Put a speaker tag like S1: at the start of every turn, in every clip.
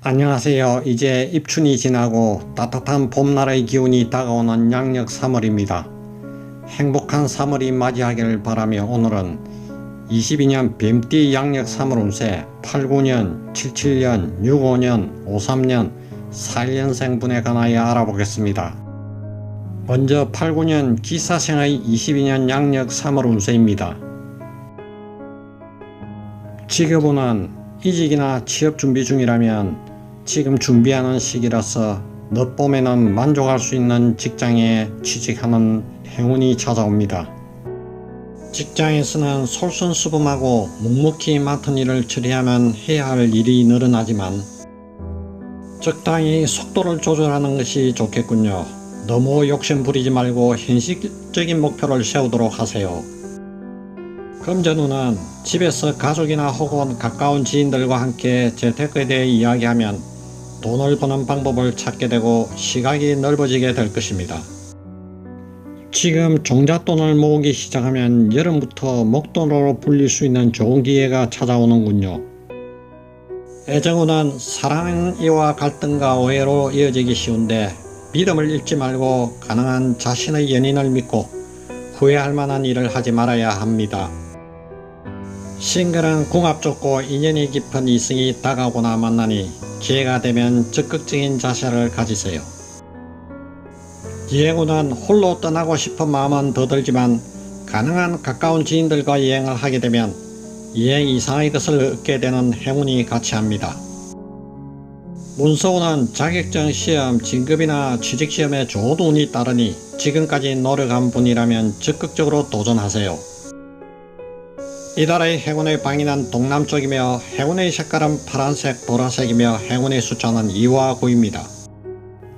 S1: 안녕하세요. 이제 입춘이 지나고 따뜻한 봄날의 기운이 다가오는 양력 3월입니다. 행복한 3월이 맞이하기를 바라며 오늘은 22년 뱀띠 양력 3월 운세 89년, 77년, 65년, 53년, 4년생 분에 관하여 알아보겠습니다. 먼저 89년 기사생의 22년 양력 3월 운세입니다. 직업운은 이직이나 취업 준비 중이라면 지금 준비하는 시기라서 늦봄에는 만족할 수 있는 직장에 취직하는 행운이 찾아옵니다. 직장에서는 솔선수범하고 묵묵히 맡은 일을 처리하면 해야 할 일이 늘어나지만 적당히 속도를 조절하는 것이 좋겠군요. 너무 욕심 부리지 말고 현실적인 목표를 세우도록 하세요. 금전운은 집에서 가족이나 혹은 가까운 지인들과 함께 재테크에 대해 이야기하면 돈을 버는 방법을 찾게 되고 시각이 넓어지게 될 것입니다. 지금 종잣돈을 모으기 시작하면 여름부터 목돈으로 불릴 수 있는 좋은 기회가 찾아오는군요. 애정운은 사랑이와 갈등과 오해로 이어지기 쉬운데 믿음을 잃지 말고 가능한 자신의 연인을 믿고 후회할 만한 일을 하지 말아야 합니다. 싱글은 궁합 좋고 인연이 깊은 이성이 다가오거나 만나니 기회가 되면 적극적인 자세를 가지세요. 여행운은 홀로 떠나고 싶은 마음은 더 들지만 가능한 가까운 지인들과 여행을 하게 되면 여행 이상의 것을 얻게 되는 행운이 같이 합니다. 문서운은 자격증 시험, 진급이나 취직시험에 좋은 운이 따르니 지금까지 노력한 분이라면 적극적으로 도전하세요. 이 달의 행운의 방위는 동남쪽이며 행운의 색깔은 파란색, 보라색이며 행운의 숫자는 2와 9입니다.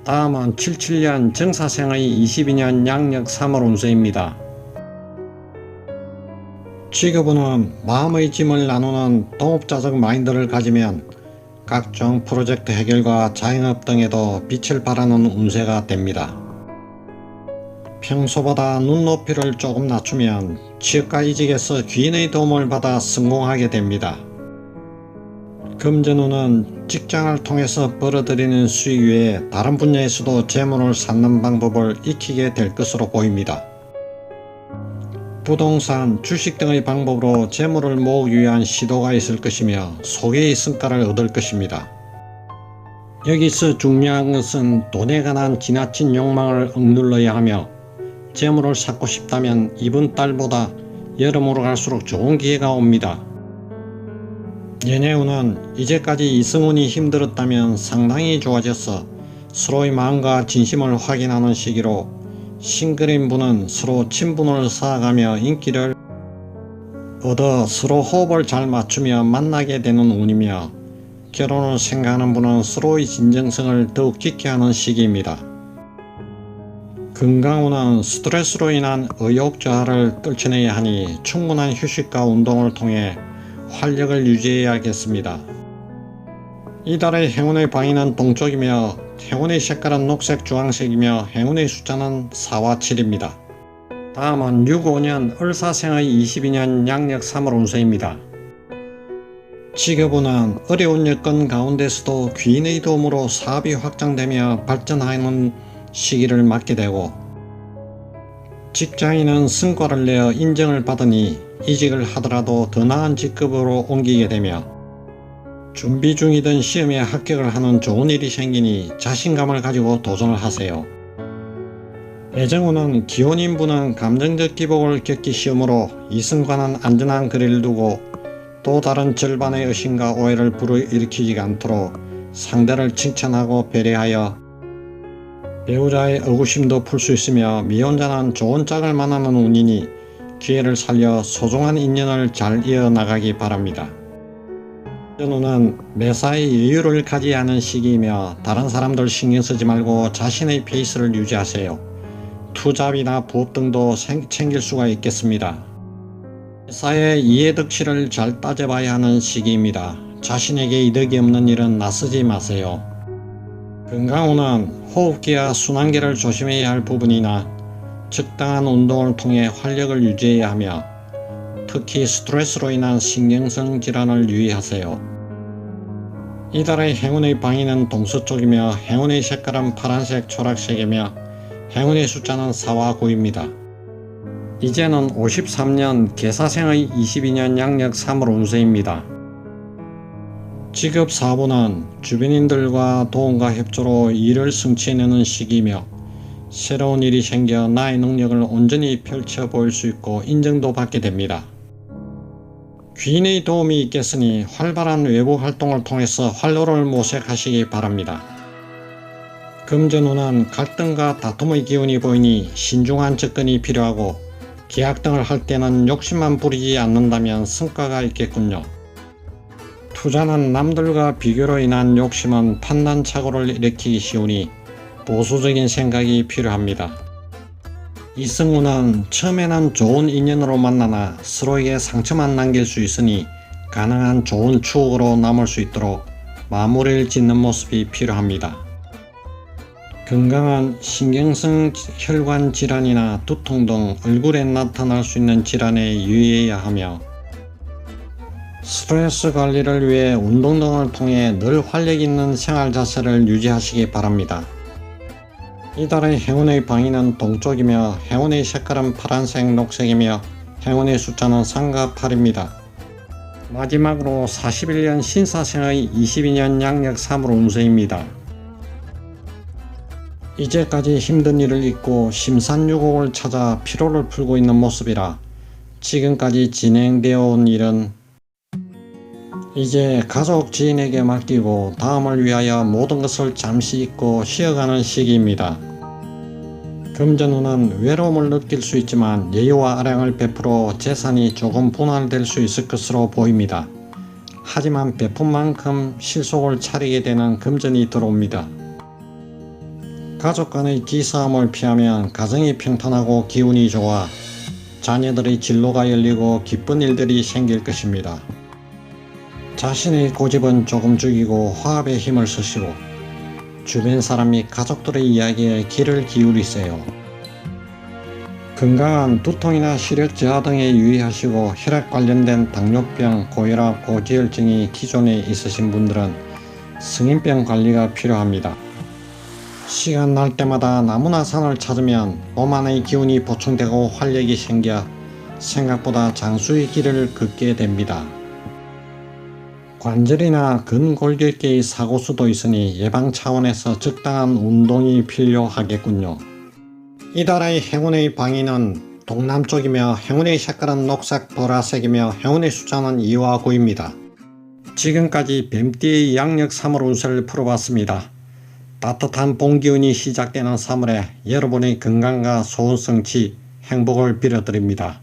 S1: 다음은 77년 정사생의 22년 양력 3월 운세입니다. 직업운은 마음의 짐을 나누는 동업자적 마인드를 가지면 각종 프로젝트 해결과 자영업 등에도 빛을 발하는 운세가 됩니다. 평소보다 눈높이를 조금 낮추면 취업과 이직에서 귀인의 도움을 받아 성공하게 됩니다. 금전운은 직장을 통해서 벌어들이는 수익 외에 다른 분야에서도 재물을 쌓는 방법을 익히게 될 것으로 보입니다. 부동산, 주식 등의 방법으로 재물을 모으기 위한 시도가 있을 것이며 소개의 성과를 얻을 것입니다. 여기서 중요한 것은 돈에 관한 지나친 욕망을 억눌러야 하며 재물을 쌓고 싶다면 이번 달보다 여름으로 갈수록 좋은 기회가 옵니다. 연애운은 이제까지 이성운이 힘들었다면 상당히 좋아져서 서로의 마음과 진심을 확인하는 시기로 싱글인 분은 서로 친분을 쌓아가며 인기를 얻어 서로 호흡을 잘 맞추며 만나게 되는 운이며 결혼을 생각하는 분은 서로의 진정성을 더욱 깊게 하는 시기입니다. 건강운은 스트레스로 인한 의욕 저하를 떨쳐내야 하니 충분한 휴식과 운동을 통해 활력을 유지해야겠습니다. 이달의 행운의 방위는 동쪽이며 행운의 색깔은 녹색 주황색이며 행운의 숫자는 4와 7입니다. 다음은 65년 을사생의 22년 양력 3월 운세입니다. 직업운은 어려운 여건 가운데서도 귀인의 도움으로 사업이 확장되며 발전하는 시기를 맞게 되고 직장인은 성과를 내어 인정을 받으니 이직을 하더라도 더 나은 직급으로 옮기게 되며 준비 중이던 시험에 합격을 하는 좋은 일이 생기니 자신감을 가지고 도전을 하세요. 애정운은 기혼인분은 감정적 기복을 겪기 쉬우므로 이성과는 안전한 거리를 두고 또 다른 절반의 의심과 오해를 불러일으키지 않도록 상대를 칭찬하고 배려하여 배우자의 의구심도 풀 수 있으며 미혼자는 좋은 짝을 만나는 운이니 기회를 살려 소중한 인연을 잘 이어나가기 바랍니다. 연우는 매사에 여유를 가지야 하는 시기이며 다른 사람들 신경 쓰지 말고 자신의 페이스를 유지하세요. 투잡이나 부업 등도 챙길 수가 있겠습니다. 회사의 이해득실을 잘 따져봐야 하는 시기입니다. 자신에게 이득이 없는 일은 나서지 마세요. 건강운은 호흡기와 순환기를 조심해야 할 부분이나 적당한 운동을 통해 활력을 유지해야 하며 특히 스트레스로 인한 신경성 질환을 유의하세요. 이달의 행운의 방위는 동서 쪽이며 행운의 색깔은 파란색, 초록색이며 행운의 숫자는 4와 9입니다. 이제는 53년 개사생의 22년 양력 3월 운세입니다. 직업 사부는 주변인들과 도움과 협조로 일을 성취해내는 시기이며 새로운 일이 생겨 나의 능력을 온전히 펼쳐 보일 수 있고 인정도 받게 됩니다. 귀인의 도움이 있겠으니 활발한 외부 활동을 통해서 활로를 모색하시기 바랍니다. 금전운은 갈등과 다툼의 기운이 보이니 신중한 접근이 필요하고 계약 등을 할 때는 욕심만 부리지 않는다면 성과가 있겠군요. 투자는 남들과 비교로 인한 욕심은 판단착오를 일으키기 쉬우니 보수적인 생각이 필요합니다. 이승우는 처음에는 좋은 인연으로 만나나 서로에게 상처만 남길 수 있으니 가능한 좋은 추억으로 남을 수 있도록 마무리를 짓는 모습이 필요합니다. 건강한 신경성 혈관 질환이나 두통 등 얼굴에 나타날 수 있는 질환에 유의해야 하며 스트레스 관리를 위해 운동 등을 통해 늘 활력 있는 생활 자세를 유지하시기 바랍니다. 이달의 행운의 방위는 동쪽이며 행운의 색깔은 파란색, 녹색이며 행운의 숫자는 3과 8입니다. 마지막으로 41년 신사생의 22년 양력 3월 운세입니다. 이제까지 힘든 일을 잊고 심산유곡을 찾아 피로를 풀고 있는 모습이라 지금까지 진행되어 온 일은 이제 가족 지인에게 맡기고 다음을 위하여 모든 것을 잠시 잊고 쉬어가는 시기입니다. 금전운은 외로움을 느낄 수 있지만 예의와 아량을 베풀어 재산이 조금 분할될 수 있을 것으로 보입니다. 하지만 베푼 만큼 실속을 차리게 되는 금전이 들어옵니다. 가족 간의 기싸움을 피하면 가정이 평탄하고 기운이 좋아 자녀들의 진로가 열리고 기쁜 일들이 생길 것입니다. 자신의 고집은 조금 죽이고 화합에 힘을 쓰시고 주변 사람이 가족들의 이야기에 귀를 기울이세요. 건강한 두통이나 시력 저하 등에 유의하시고 혈액 관련된 당뇨병, 고혈압, 고지혈증이 기존에 있으신 분들은 성인병 관리가 필요합니다. 시간 날 때마다 나무나 산을 찾으면 몸 안의 기운이 보충되고 활력이 생겨 생각보다 장수의 길을 걷게 됩니다. 관절이나 근골격계의 사고 수도 있으니 예방 차원에서 적당한 운동이 필요하겠군요. 이달의 행운의 방위는 동남쪽이며 행운의 색깔은 녹색 보라색이며 행운의 숫자는 2와 9입니다. 지금까지 뱀띠의 양력 3월 운세를 풀어봤습니다. 따뜻한 봄 기운이 시작되는 3월에 여러분의 건강과 소원 성취, 행복을 빌어드립니다.